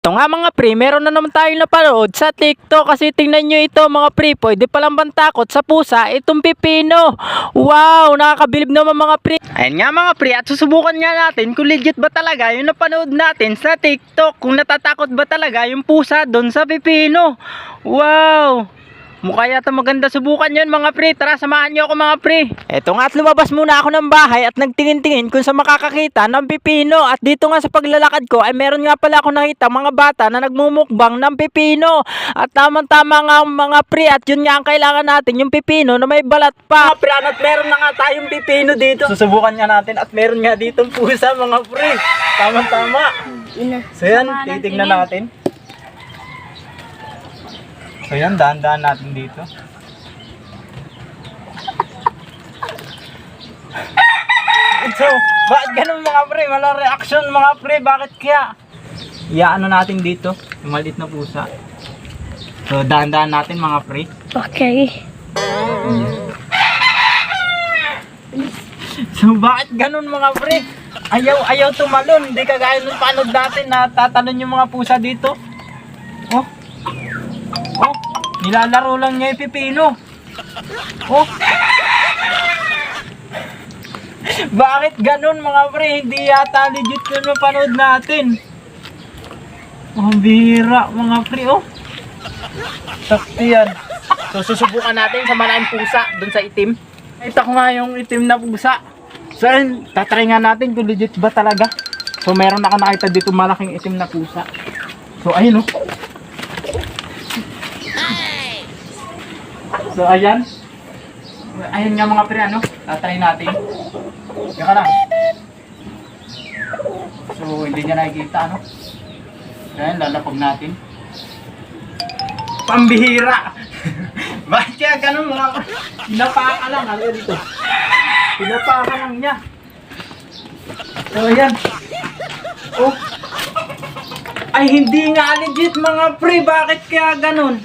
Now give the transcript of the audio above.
Ito nga mga pre, meron na naman tayong napanood sa TikTok kasi tingnan nyo ito mga pre, pwede palang bantakot sa pusa itong pipino. Wow, nakakabilib naman mga pre. Ayan nga mga pre, at susubukan nga natin kung legit ba talaga yung napanood natin sa TikTok. Kung natatakot ba talaga yung pusa doon sa pipino. Wow! Mukha yata maganda subukan yun mga pre. Tara, samahan nyo ako mga pre. Eto nga at lumabas muna ako ng bahay at nagtingin-tingin kung sa makakakita ng pipino. At dito nga sa paglalakad ko ay meron nga pala ako nakita mga bata na nagmumukbang ng pipino. At tamang-tama nga mga pre at yun nga ang kailangan natin yung pipino na may balat pa. Mga pre, at meron na nga tayong pipino dito. Susubukan nga natin at meron nga ditong pusa mga pre. Tamang-tama. Ina. So yan, titignan natin. So yan, dahan-dahan natin dito. So, bakit ganun mga pre? Wala reaction mga pre. Bakit kaya? Iyaano natin dito, yung maliit na pusa. So, dahan-dahan natin mga pre. Okay. So, bakit ganun mga pre? Ayaw, ayaw tumalon. Hindi kagaya nung panood natin na tatalon yung mga pusa dito. Oh. Oh. Nilalaro lang niya yung pipino. Oh. bakit ganun mga pre? Hindi yata legit yun yung panood natin. Ang bihira mga pre. Oh. Sakti yan. So, susubukan natin sa malaking pusa dun sa itim. Ito ko nga yung itim na pusa. So, ayun, tatry nga natin kung legit ba talaga. So, meron ako nakita dito malaking itim na pusa. So, ayun oh. So, ayan. Ayan nga mga pre, ano? Tatry natin. Teka lang. So, hindi niya nakikita, ano? Ayan, lalapag natin. Pambihira! Bakit kaya ganun mga pre? Pinapaka lang, ano dito? Pinapaka lang niya. So, ayan. Oh. Ay, hindi nga legit mga pre. Bakit kaya ganun?